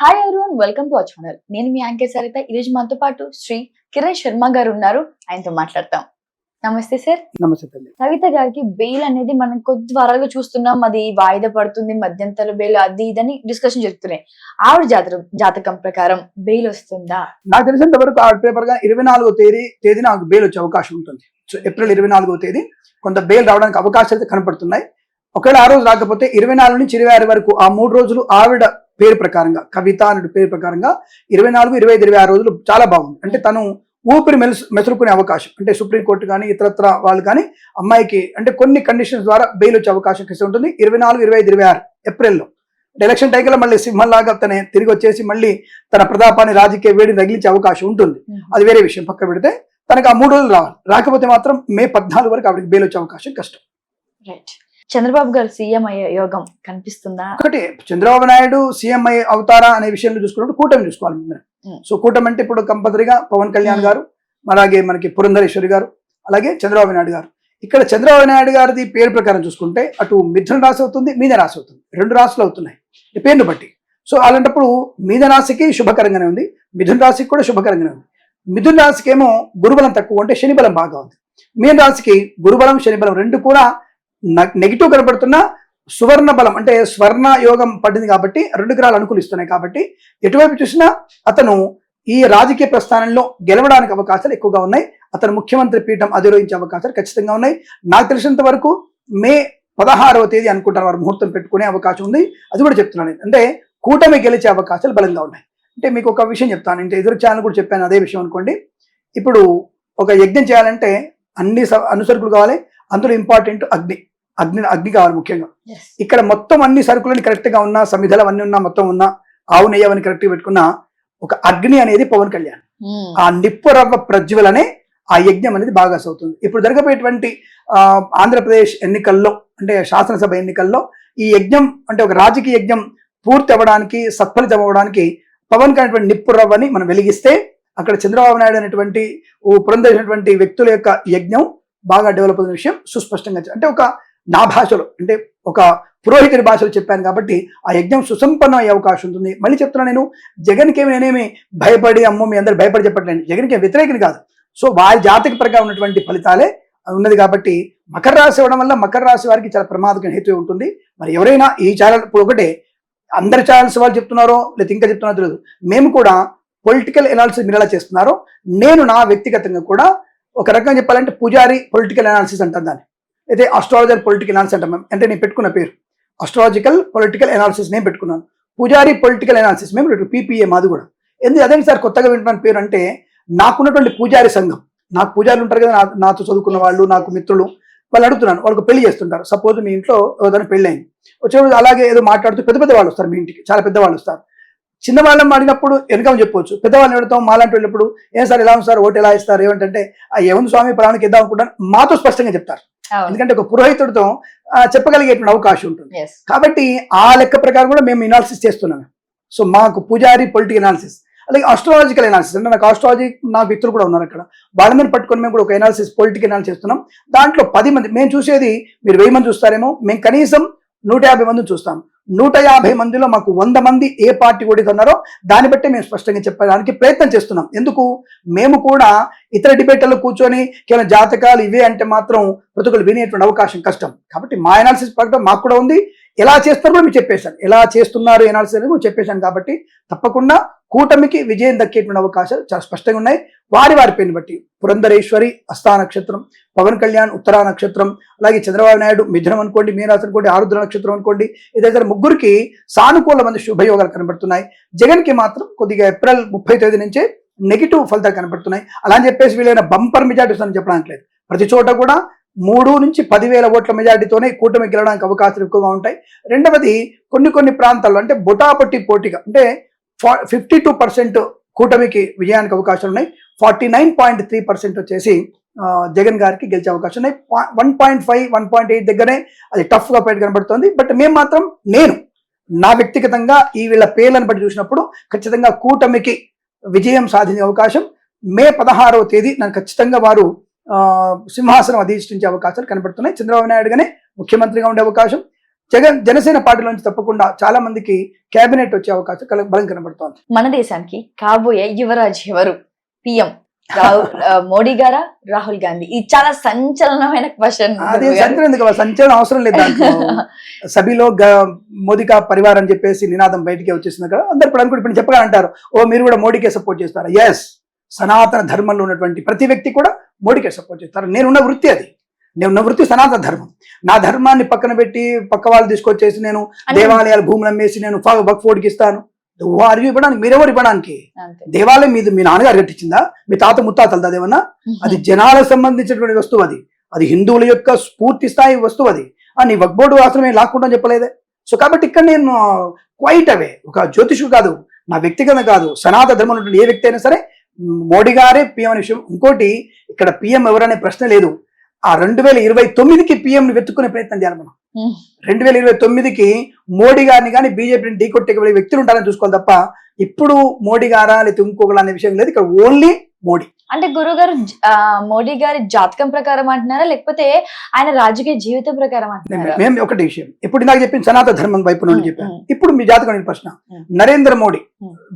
Hi everyone welcome to our channel నేను మీ యాంకే సరిత. ఈ రోజు మనతో పాటు శ్రీ కిరణ్ శర్మ గారు ఉన్నారు. ఆయనతో మాట్లాడతాం. నమస్తే సార్. నమస్తే తల్లి. కవిత గారికి బెయిల్ అనేది మనం కొద్ది వారాలుగా చూస్తున్నాం. అది వాయిదా పడుతుంది మధ్యంతర బెయిల్ అది ఇదని డిస్కషన్ జరుగుతున్నాయి. ఆవిడ జాతర జాతకం ప్రకారం బెయిల్ వస్తుందా? నాకు తెలిసినంత వరకు ఆ పేపర్గా ఇరవై నాలుగో తేదీ తేదీ నాకు బెయిల్ వచ్చే అవకాశం ఉంటుంది. సో ఏప్రిల్ ఇరవై నాలుగో తేదీ కొంత బెయిల్ రావడానికి అవకాశాలు కనపడుతున్నాయి. ఒకవేళ ఆ రోజు రాకపోతే ఇరవై నాలుగు నుంచి ఇరవై ఆరు వరకు ఆ మూడు రోజులు ఆవిడ పేరు ప్రకారంగా కవిత అనే పేరు ప్రకారంగా ఇరవై నాలుగు ఇరవై ఐదు ఇరవై ఆరు రోజులు చాలా బాగుంది. అంటే తను ఊపిరి మెలుసు మెసులుకునే అవకాశం. అంటే సుప్రీంకోర్టు కానీ ఇతరత్ర వాళ్ళు కానీ అమ్మాయికి అంటే కొన్ని కండిషన్స్ ద్వారా బెయిల్ వచ్చే అవకాశం కలిసి ఉంటుంది. ఇరవై నాలుగు ఇరవై ఐదు ఇరవై ఆరు ఏప్రిల్లో. అంటే ఎలక్షన్ టైంలో మళ్ళీ సింహంలాగా తన తిరిగి వచ్చేసి మళ్ళీ తన ప్రతాపాన్ని రాజకీయ వేడిని తగిలించే అవకాశం ఉంటుంది. అది వేరే విషయం పక్క పెడితే తనకు ఆ మూడు రోజులు రావాలి. రాకపోతే మాత్రం మే పద్నాలుగు వరకు ఆవిడకి బెయిల్ వచ్చే అవకాశం కష్టం. రైట్ చంద్రబాబు గారు సీఎం అయ్యే యోగం కనిపిస్తుందా? ఒకటి చంద్రబాబు నాయుడు సీఎం అయ్యి అవుతారా అనే విషయంలో చూసుకున్నప్పుడు కూటమి చూసుకోవాలి. సో కూటమి అంటే ఇప్పుడు కంపల్సరీగా పవన్ కళ్యాణ్. గారు అలాగే మనకి పురంధరేశ్వరి గారు అలాగే చంద్రబాబు నాయుడు గారు. ఇక్కడ చంద్రబాబు నాయుడు గారిది పేరు ప్రకారం చూసుకుంటే అటు మిథున రాశి అవుతుంది మీన రాశి అవుతుంది. రెండు రాశులు అవుతున్నాయి. ఈ పేరును బట్టి. సో అలాంటప్పుడు మీన రాశికి శుభకరంగానే ఉంది మిథున రాశికి కూడా శుభకరంగానే ఉంది. మిథున రాశికి ఏమో గురుబలం తక్కువ అంటే శని బలం బాగా ఉంది. మీన రాశికి గురుబలం శని బలం రెండు కూడా నెగిటివ్ కనబడుతున్నా సువర్ణ బలం అంటే స్వర్ణ యోగం పడింది కాబట్టి రెండు గ్రహాలు అనుకూలిస్తున్నాయి కాబట్టి ఎటువైపు చూసినా అతను ఈ రాజకీయ ప్రస్థానంలో గెలవడానికి అవకాశాలు ఎక్కువగా ఉన్నాయి. అతను ముఖ్యమంత్రి పీఠం అధిరోహించే అవకాశాలు ఖచ్చితంగా ఉన్నాయి. నాకు తెలిసినంత వరకు మే పదహారవ తేదీ అనుకుంటారు వారు ముహూర్తం పెట్టుకునే అవకాశం ఉంది. అది కూడా చెప్తున్నాను అంటే కూటమి గెలిచే అవకాశాలు బలంగా ఉన్నాయి. అంటే మీకు ఒక విషయం చెప్తాను. అంటే ఎదురు ఛానల్ కూడా చెప్పాను అదే విషయం అనుకోండి. ఇప్పుడు ఒక యజ్ఞం చేయాలంటే అన్ని స- అనుసరుకులు కావాలి. అందులో ఇంపార్టెంట్ అగ్ని. అగ్ని అగ్ని కావాలి ముఖ్యంగా. ఇక్కడ మొత్తం అన్ని సరుకులని కరెక్ట్గా ఉన్నా సమిధలు అవన్నీ ఉన్నా మొత్తం ఉన్నా ఆవు నెయ్యి అవన్నీ కరెక్ట్గా పెట్టుకున్న ఒక అగ్ని అనేది పవన్ కళ్యాణ్. Hmm. ఆ నిప్పు రవ్వ ప్రజ్వలనే ఆ యజ్ఞం అనేది బాగా అవుతుంది ఇప్పుడు జరగబోయేటువంటి ఆ, ఆంధ్రప్రదేశ్ ఎన్నికల్లో అంటే శాసనసభ ఎన్నికల్లో ఈ యజ్ఞం అంటే ఒక రాజకీయ యజ్ఞం పూర్తి అవ్వడానికి సత్ఫలితం అవ్వడానికి పవన్ కళ్యాణ్ నిప్పు రవ్వని మనం వెలిగిస్తే అక్కడ చంద్రబాబు నాయుడు అనేటువంటి పురంధరినటువంటి వ్యక్తుల యొక్క యజ్ఞం బాగా డెవలప్ అయిన విషయం సుస్పష్టంగా అంటే ఒక నా భాషలో అంటే ఒక పురోహితుడి భాషలో చెప్పాను కాబట్టి ఆ యజ్ఞం సుసంపన్నం అయ్యే అవకాశం ఉంటుంది. మళ్ళీ చెప్తున్నా నేను జగన్కి ఏమి నేనేమి భయపడి అమ్మో మీ అందరు భయపడి చెప్పట్లేదు జగన్కి వ్యతిరేకని కాదు. సో వారి జాతక ప్రకారం ఉన్నటువంటి ఫలితాలే ఉన్నది కాబట్టి మకర రాశి ఇవ్వడం వల్ల మకర రాశి వారికి చాలా ప్రమాదకర హేతు ఉంటుంది. మరి ఎవరైనా ఈ ఛానల్ ఇప్పుడు ఒకటే అందరి ఛానల్స్ వాళ్ళు చెప్తున్నారో లేదా ఇంకా చెప్తున్నారో తెలియదు. మేము కూడా పొలిటికల్ ఎనాలిసిస్ మీరు ఎలా చేస్తున్నారో నేను నా వ్యక్తిగతంగా కూడా ఒక రకంగా చెప్పాలంటే పూజారి పొలిటికల్ అనాలిసిస్ అంటాం దాన్ని. అయితే అస్ట్రాలజర్ పొలిటికల్ అనాలిసిస్ అంటాం మేము అంటే నేను పెట్టుకున్న పేరు. అస్ట్రాలజికల్ పొలిటికల్ అనాలిసిస్ నేను పెట్టుకున్నాను. పూజారి పొలిటికల్ అనాలిసిస్ మేము పీపీఏ మాది కూడా. ఎందుకు అదే సార్ కొత్తగా వింటున్న పేరు అంటే నాకున్నటువంటి పూజారి సంఘం. నాకు పూజారులు ఉంటారు కదా నా- నాతో చదువుకున్న వాళ్ళు నాకు మిత్రులు వాళ్ళు అడుగుతున్నాను వాళ్ళకి పెళ్ళి చేస్తుంటారు. సపోజ్ మీ ఇంట్లో ఏదైనా పెళ్ళి అయింది వచ్చేప్పుడు అలాగే ఏదో మాట్లాడుతూ పెద్ద పెద్ద వాళ్ళు వస్తారు మీ ఇంటికి. చాలా పెద్ద వాళ్ళు వస్తారు. చిన్న వాళ్ళని అడిగినప్పుడు వెనకం చెప్పొచ్చు. పెద్దవాళ్ళని అడుగుతాం మాలాంటి వెళ్ళినప్పుడు ఏం సార్ ఎలా ఉంది సార్? ఓటు ఎలా ఇస్తారు? ఏమంటే ఆ ఏముంది స్వామి? పలానికి ఇద్దాం అనుకుంటాను. మాతో స్పష్టంగా చెప్తారు. ఎందుకంటే ఒక పురోహితుడితో చెప్పగలిగేటువంటి అవకాశం ఉంటుంది. కాబట్టి ఆ లెక్క ప్రకారం కూడా మేము ఎనాలిసిస్ చేస్తున్నాము. సో మాకు పూజారి పొలిటికల్ ఎనాలిసిస్ అలాగే ఆస్ట్రాలజికల్ ఎనాలిసిస్ అంటే నాకు ఆస్ట్రాలజీ నా వ్యక్తులు కూడా ఉన్నారు అక్కడ. వాళ్ళని పట్టుకొని మేము కూడా ఒక ఎనాలిసిస్ పొలిటికల్ ఎనాలిసిస్ చేస్తున్నాం. దాంట్లో పది మంది మేము చూసేది మీరు వెయ్యి మంది చూస్తారేమో. మేము కనీసం నూట యాభై మందిని చూస్తాం. నూట యాభై మందిలో మాకు వంద మంది ఏ పార్టీ ఓడితున్నారో దాన్ని బట్టి మేము స్పష్టంగా చెప్పడానికి ప్రయత్నం చేస్తున్నాం. ఎందుకు? మేము కూడా ఇతర డిబేట్లలో కూర్చొని కేవలం జాతకాలు ఇవే అంటే మాత్రం బ్రతుకులు వినేటువంటి అవకాశం కష్టం. కాబట్టి మా ఎనాలిసిస్ ప్రకటన మాకు కూడా ఉంది. ఎలా చేస్తారో మేము చెప్పేశాను. ఎలా చేస్తున్నారు ఎనాలిసిస్ అనేది చెప్పేశాను కాబట్టి తప్పకుండా కూటమికి విజయం దక్కేటువంటి అవకాశాలు చాలా స్పష్టంగా ఉన్నాయి. వారి వారి పేరుని బట్టి పురంధరేశ్వరి అస్థా నక్షత్రం పవన్ కళ్యాణ్ ఉత్తరా నక్షత్రం అలాగే చంద్రబాబు నాయుడు మిథునం అనుకోండి మీనాథ్ అనుకోండి ఆరుద్ర నక్షత్రం అనుకోండి ఇతర ముగ్గురికి సానుకూలమైన శుభయోగాలు కనబడుతున్నాయి. జగన్కి మాత్రం కొద్దిగా ఏప్రిల్ ముప్పై తేదీ నుంచే నెగిటివ్ ఫలితాలు కనబడుతున్నాయి. అలా అని చెప్పేసి వీళ్ళైన బంపర్ మెజార్టీ అని చెప్పడానికి లేదు. ప్రతి చోట కూడా మూడు నుంచి పదివేల ఓట్ల మెజార్టీతోనే కూటమి గెలడానికి అవకాశాలు ఎక్కువగా ఉంటాయి. రెండవది కొన్ని కొన్ని ప్రాంతాల్లో అంటే బొటాపట్టి పోటీగా అంటే ఫిఫ్టీ టూ పర్సెంట్ కూటమికి విజయానికి అవకాశాలు ఉన్నాయి. Forty nine point three percent వచ్చేసి జగన్ గారికి గెలిచే అవకాశం ఉన్నాయి. One point five one point eight దగ్గరనే అది టఫ్గా బయట కనబడుతుంది. బట్ మేము మాత్రం నేను నా వ్యక్తిగతంగా ఈ వీళ్ళ పేర్లను బట్టి చూసినప్పుడు ఖచ్చితంగా కూటమికి విజయం సాధించే అవకాశం. మే పదహారవ తేదీ నాకు ఖచ్చితంగా వారు సింహాసనం అధిష్ఠించే అవకాశాలు కనబడుతున్నాయి. చంద్రబాబు నాయుడుగానే ముఖ్యమంత్రిగా ఉండే అవకాశం. జగన్ జనసేన పార్టీలో నుంచి తప్పకుండా చాలా మందికి కేబినెట్ వచ్చే అవకాశం బలం కనబడుతోంది. మన దేశానికి కాబోయే యువరాజ్ ఎవరు? పిఎం మోడీ గారా? రాహుల్ గాంధీ. ఇది చాలా సంచలనమైన క్వశ్చన్. అది సంచలనం ఎందుకు? సంచలనం అవసరం లేదు సభలో మోదీ కా పరివార్ అని చెప్పేసి నినాదం బయటికి వచ్చేసింది కదా అందరు ఇప్పుడు అనుకుంటే ఇప్పుడు చెప్పగా అంటారు ఓ మీరు కూడా మోడీకే సపోర్ట్ చేస్తారా? ఎస్ సనాతన ధర్మంలో ఉన్నటువంటి ప్రతి వ్యక్తి కూడా మోడీకే సపోర్ట్ చేస్తారు. నేనున్న వృత్తి అది. నేనున్న వృత్తి సనాతన ధర్మం. నా ధర్మాన్ని పక్కన పెట్టి పక్క వాళ్ళు తీసుకొచ్చేసి నేను దేవాలయాల భూములు అమ్మేసి నేను వక్ఫోర్డ్కి ఇస్తాను. వారు ఇవ్వడానికి మీరెవరు ఇవ్వడానికి? దేవాలయం మీద మీ నాన్నగారు కట్టించిందా? మీ తాత ముత్తాతలదా అదేమన్నా అది జనాలకు సంబంధించినటువంటి వస్తువు అది. అది హిందువుల యొక్క స్ఫూర్తి స్థాయి వస్తువు అది. ఆ నీ వక్బోర్డు ఆశ్రమే లాక్కుండా చెప్పలేదే? సో కాబట్టి ఇక్కడ నేను క్వైట్ అవే ఒక జ్యోతిషుడు కాదు నా వ్యక్తిగత కాదు సనాతన ధర్మం ఉన్నటువంటి ఏ వ్యక్తి అయినా సరే మోడీ గారే పిఎం అనే విషయం. ఇంకోటి ఇక్కడ పిఎం ఎవరనే ప్రశ్న లేదు. ఆ రెండు వేల ఇరవై తొమ్మిదికి పిఎం ని వెతుక్కునే ప్రయత్నం చేయాలి మనం. రెండు వేల ఇరవై తొమ్మిదికి మోడీ గారిని కానీ బీజేపీని ఢీకొట్టే వ్యక్తులు ఉంటారని చూసుకోవాలి తప్ప ఇప్పుడు మోడీ గారా లేకపోతే ఇంకొకరు అనే విషయం లేదు. ఇక్కడ ఓన్లీ మోడీ. అంటే గురుగారు మోడీ గారి జాతకం ప్రకారం అంటున్నారా? లేకపోతే ఆయన రాజకీయ జీవితం ప్రకారం అంటున్నారా? మేము ఒకటి విషయం. ఇప్పుడు నాకు చెప్పింది సనాతన ధర్మం వైపు నుండి చెప్పాను. ఇప్పుడు మీ జాతకం ప్రశ్న. నరేంద్ర మోడీ.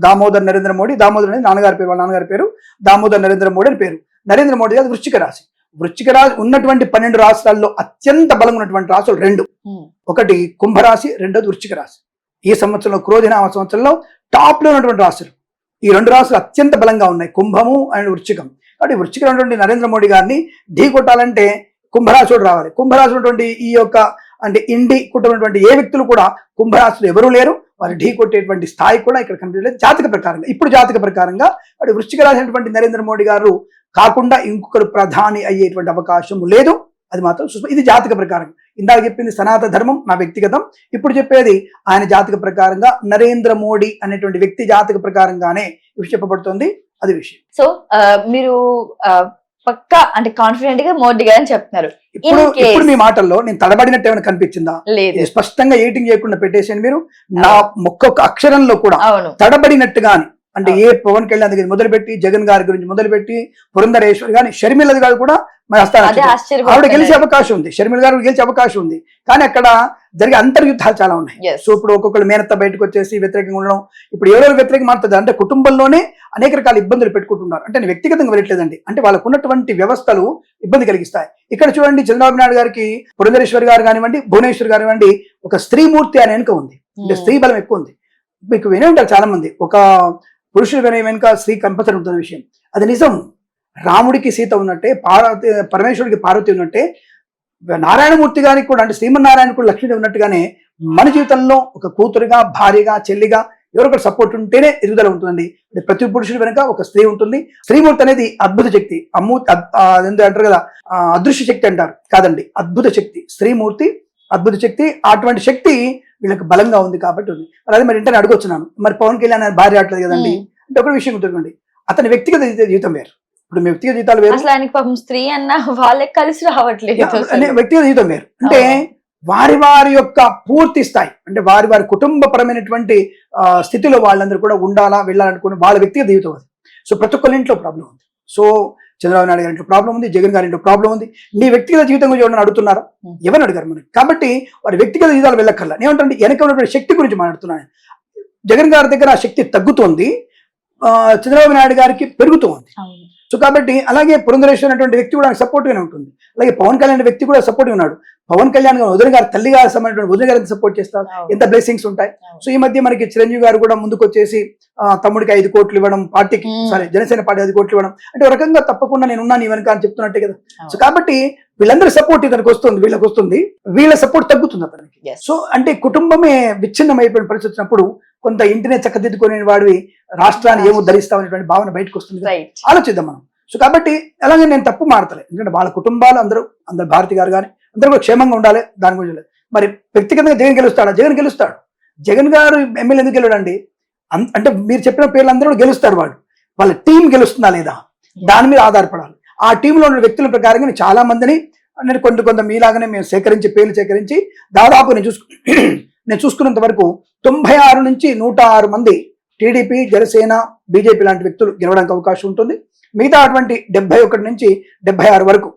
దామోదర్ నరేంద్ర మోడీ దామోదర్ అనేది నాన్నగారి పేరు వాళ్ళ నాన్నగారి పేరు దామోదర్ నరేంద్ర మోడీ అని పేరు. నరేంద్ర మోడీ అది వృశ్చిక రాశి. వృశ్చిక రాశి ఉన్నటువంటి పన్నెండు రాష్ట్రాల్లో అత్యంత బలం ఉన్నటువంటి రాశులు రెండు. ఒకటి కుంభరాశి రెండోది వృశ్చిక రాశి ఈ సంవత్సరంలో క్రోధినామ సంవత్సరంలో టాప్లో ఉన్నటువంటి రాశులు. ఈ రెండు రాశులు అత్యంత బలంగా ఉన్నాయి. కుంభము అండ్ వృశ్చికం కాబట్టి వృశ్చికం ఉన్నటువంటి నరేంద్ర మోడీ గారిని ఢీ కొట్టాలంటే కుంభరాశుడు రావాలి. కుంభరాశి ఉన్నటువంటి ఈ యొక్క అంటే ఇండి కుటుంబటువంటి ఏ వ్యక్తులు కూడా కుంభరాశులు ఎవరూ లేరు. వారు ఢీ కొట్టేటువంటి స్థాయి కూడా ఇక్కడ కనిపించలేదు. జాతక ప్రకారంగా. ఇప్పుడు జాతక ప్రకారంగా వాడు వృశ్చిక రాశి అయినటువంటి నరేంద్ర మోడీ గారు కాకుండా ఇంకొకరు ప్రధాని అయ్యేటువంటి అవకాశం లేదు. అది మాత్రం సుస్ప- ఇది జాతక ప్రకారం. ఇందాక చెప్పింది సనాతన ధర్మం నా వ్యక్తిగతం. ఇప్పుడు చెప్పేది ఆయన జాతక ప్రకారంగా నరేంద్ర మోడీ అనేటువంటి వ్యక్తి జాతక ప్రకారంగానే ఇవి చెప్పబడుతుంది. అది విషయం. సో మీరు పక్కా అంటే కాన్ఫిడెంట్గా మోడీ గారు అని చెప్తున్నారు. ఇప్పుడు ఇప్పుడు మీ మాటల్లో నేను తడబడినట్టు ఏమైనా కనిపించిందా? లేదు. స్పష్టంగా ఎయిటింగ్ చేయకుండా పెట్టేసాను మీరు? నా ఒక్కొక్క అక్షరంలో కూడా తడబడినట్టుగాని అంటే ఏ పవన్ కళ్యాణ్ దగ్గర మొదలుపెట్టి జగన్ గారి గురించి మొదలుపెట్టి పురంధరేశ్వర్ గాని షర్మిల గారు కూడా మరి హస్తాలు ఆవిడ గెలిచే అవకాశం ఉంది. షర్మిల గారు గెలిచే అవకాశం ఉంది. కానీ అక్కడ జరిగే అంతర్యుద్ధాలు చాలా ఉన్నాయి. సో ఇప్పుడు ఒక్కొక్కరు మేనత్త బయటకు వచ్చేసి వ్యతిరేకంగా ఉండడం ఇప్పుడు ఎవరెవరు వ్యతిరేకం మారుతుంది. అంటే కుటుంబంలోనే అనేక రకాల ఇబ్బందులు పెట్టుకుంటున్నారు. అంటే నేను వ్యక్తిగతంగా వెళ్ళట్లేదండి. అంటే వాళ్ళకు ఉన్నటువంటి వ్యవస్థలు ఇబ్బంది కలిగిస్తాయి. ఇక్కడ చూడండి చంద్రబాబు నాయుడు గారికి పురంధరేశ్వర్ గారు కానివ్వండి భువనేశ్వర్ కానివ్వండి ఒక స్త్రీమూర్తి అనే వెనుక ఉంది. అంటే స్త్రీ బలం ఎక్కువ ఉంది. మీకు వినే ఉంటారు చాలా మంది ఒక పురుషుడు వినే వెనుక స్త్రీ కంపల్సరీ ఉంటున్న విషయం. అది నిజం. రాముడికి సీత ఉన్నట్టే పార్వతి పరమేశ్వరుడికి పార్వతి ఉన్నట్టే నారాయణమూర్తి గారికి కూడా అంటే శ్రీమన్నారాయణ కూడా లక్ష్మీదేవి ఉన్నట్టుగానే మన జీవితంలో ఒక కూతురుగా భార్యగా చెల్లిగా ఎవరొకరు సపోర్ట్ ఉంటేనే ఎదుగుదల ఉంటుందండి. అంటే ప్రతి పురుషుడు వెనుక ఒక స్త్రీ ఉంటుంది. స్త్రీమూర్తి అనేది అద్భుత శక్తి. అమ్ము అంటారు కదా అదృశ్య శక్తి అంటారు. కాదండి అద్భుత శక్తి. స్త్రీమూర్తి అద్భుత శక్తి. అటువంటి శక్తి వీళ్ళకి బలంగా ఉంది కాబట్టి ఉంది. మరి అదే మరి ఇంటర్ అడగొచ్చున్నాను. మరి పవన్ కళ్యాణ్ భార్య ఆడలేదు కదండి. అంటే ఒక విషయం గుర్తుకోండి అతని వ్యక్తిగత జీవితం వేరు. ఇప్పుడు వ్యక్తిగత జీవితాలు వేరు. అసలు ఆయనకి పాపం స్త్రీ అన్న వాళ్ళకి కలిసి రావట్లేదు వ్యక్తిగత జీవితం వేరు. అంటే. వారి వారి యొక్క పూర్తి స్థాయి అంటే వారి వారి కుటుంబపరమైనటువంటి స్థితిలో వాళ్ళందరూ కూడా ఉండాలా వెళ్ళాలనుకుని వాళ్ళ వ్యక్తిగత జీవితం అది. సో ప్రతి ఒక్కరి ఇంట్లో ప్రాబ్లం ఉంది. సో చంద్రబాబు నాయుడు గారి ఇంట్లో ప్రాబ్లం ఉంది జగన్ గారి ఇంట్లో ప్రాబ్లం ఉంది. నీ వ్యక్తిగత జీవితం గురించి ఎవరైనా అడుగుతున్నారా. ఎవరు అడిగారు మనకి కాబట్టి వారి వ్యక్తిగత జీవితాలు వెళ్ళక్కర్లా. ఏమంటే వెనక ఉన్నటువంటి శక్తి గురించి మాట్లాడుతున్నాను జగన్ గారి దగ్గర ఆ శక్తి తగ్గుతోంది. చంద్రబాబు నాయుడు గారికి పెరుగుతోంది. సో కాబట్టి అలాగే పురంధరేశ్వర్ అనేటువంటి వ్యక్తి కూడా సపోర్ట్ గానే ఉంటుంది అలాగే పవన్ కళ్యాణ్ వ్యక్తి కూడా సపోర్ట్ ఉన్నాడు పవన్ కళ్యాణ్ గారు వదిన గారు తల్లి గారు సంబంధించిన వదిన గారిని సపోర్ట్ చేస్తారు. ఎంత బ్లెస్సింగ్స్ ఉంటాయి. సో ఈ మధ్య మనకి చిరంజీవి గారు కూడా ముందుకు వచ్చేసి ఆ, తమ్ముడికి ఐదు కోట్లు ఇవ్వడం పార్టీకి. సారీ జనసేన పార్టీ ఐదు కోట్లు ఇవ్వడం అంటే ఒక రకంగా తప్పకుండా నేను ఉన్నాను నీ వెనక అని చెప్తున్నట్టే కదా సో. కాబట్టి వీళ్ళందరి సపోర్ట్ ఇతనికి వస్తుంది వీళ్ళకి వస్తుంది వీళ్ళ సపోర్ట్ తగ్గుతుంది అతనికి. సో అంటే కుటుంబమే విచ్ఛిన్నమైపోయిన పరిస్థితి వచ్చినప్పుడు కొంత ఇంటినే చక్కదిద్దుకునే వాడివి రాష్ట్రాన్ని ఏమో ధరిస్తామనేటువంటి భావన బయటకు వస్తుంది ఆలోచిద్దాం మనం. సో కాబట్టి అలాగే నేను తప్పు మాడతలే ఎందుకంటే వాళ్ళ కుటుంబాలు అందరూ అందరు భారతి గారు కానీ అందరూ కూడా క్షేమంగా ఉండాలి దాని గురించి లేదు. మరి వ్యక్తిగతంగా జగన్ గెలుస్తాడా? జగన్ గెలుస్తాడు. జగన్ గారు ఎమ్మెల్యే ఎందుకు గెలవడండి? అం- అంటే మీరు చెప్పిన పేర్లు అందరూ కూడా గెలుస్తారు వాళ్ళు వాళ్ళ టీం గెలుస్తుందా లేదా? దాని మీద ఆధారపడాలి. ఆ టీంలో ఉన్న వ్యక్తుల ప్రకారంగా నేను చాలా మందిని నేను కొంత కొంత మీలాగానే మేము సేకరించి పేర్లు సేకరించి దాదాపు నేను చూసుకు నేను చూసుకున్నంత వరకు తొంభై ఆరు నుంచి నూట ఆరు మంది టీడీపీ జనసేన బీజేపీ లాంటి వ్యక్తులు గెలవడానికి అవకాశం ఉంటుంది. మిగతా అటువంటి డెబ్బై ఒకటి నుంచి డెబ్బై ఆరు వరకు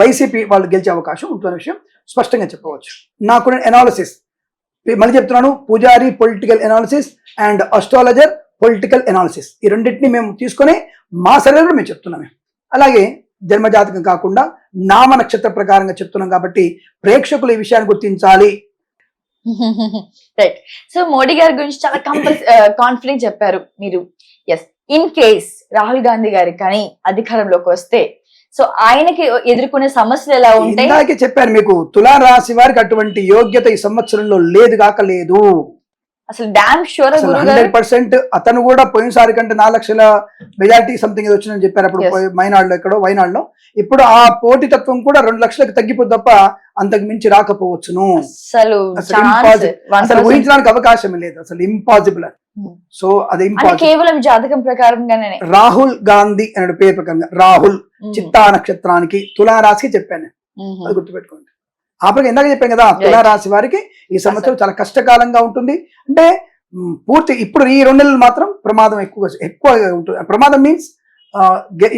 వైసీపీ వాళ్ళు గెలిచే అవకాశం ఉంటున్న విషయం స్పష్టంగా చెప్పవచ్చు. నాకు ఎనాలిసిస్ మళ్ళీ చెప్తున్నాను Pujari political analysis and astrologer political analysis ఈ రెండింటిని మేము తీసుకొని మా సర్వే మేము చెప్తున్నాము. అలాగే జన్మజాతకం కాకుండా నామ నక్షత్ర ప్రకారంగా చెప్తున్నాం కాబట్టి ప్రేక్షకులు ఈ విషయాన్ని గుర్తించాలి. రైట్ సో మోడీ గారి గురించి చాలా కంపల్స్ కాన్ఫిడెంట్ uh, చెప్పారు మీరు. Yes in case Rahul Gandhi గారి కానీ అధికారంలోకి వస్తే సో ఆయనకి ఎదుర్కొనే సమస్యలు ఎలా ఉంటాయి? చెప్పారు చెప్పాను మీకు తులా రాశి వారికి అటువంటి యోగ్యత ఈ సంవత్సరంలో లేదు కాక లేదు. అసలు డామ్ షూర్ హండ్రెడ్ పర్సెంట్ అతను కూడా పోయినసారి కంటే నాలుగు లక్షల మెజార్టీ సంథింగ్ ఏదో వచ్చిందని చెప్పారు అప్పుడు మైనాడులో ఎక్కడో వైనాడులో. ఇప్పుడు ఆ పోటీతత్వం కూడా రెండు లక్షలకు తగ్గిపోద్ది తప్ప అంతకు మించి రాకపోవచ్చును. అసలు అసలు ఊహించడానికి అవకాశం లేదు. అసలు ఇంపాసిబుల్ Hmm. సో అది కేవలం జాతకం ప్రకారంగానే. రాహుల్ గాంధీ అనే పేరు ప్రకారంగా రాహుల్ Hmm. చిత్తా నక్షత్రానికి తులా రాశికి చెప్పాను మ్మ్. అది గుర్తుపెట్టుకోండి. ఆ ప్రకారం ఇందాక చెప్పాను కదా తులా రాశి వారికి ఈ సంవత్సరం చాలా కష్టకాలంగా ఉంటుంది. అంటే పూర్తి ఇప్పుడు ఈ రెండు నెలలు మాత్రం ప్రమాదం ఎక్కువ ఎక్కువ ఉంటుంది. ప్రమాదం మీన్స్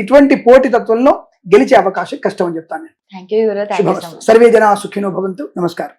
ఇటువంటి పోటీ తత్వంలో గెలిచే అవకాశం కష్టం అని చెప్తాను సర్వే జన సుఖినో భవంతు. నమస్కారం.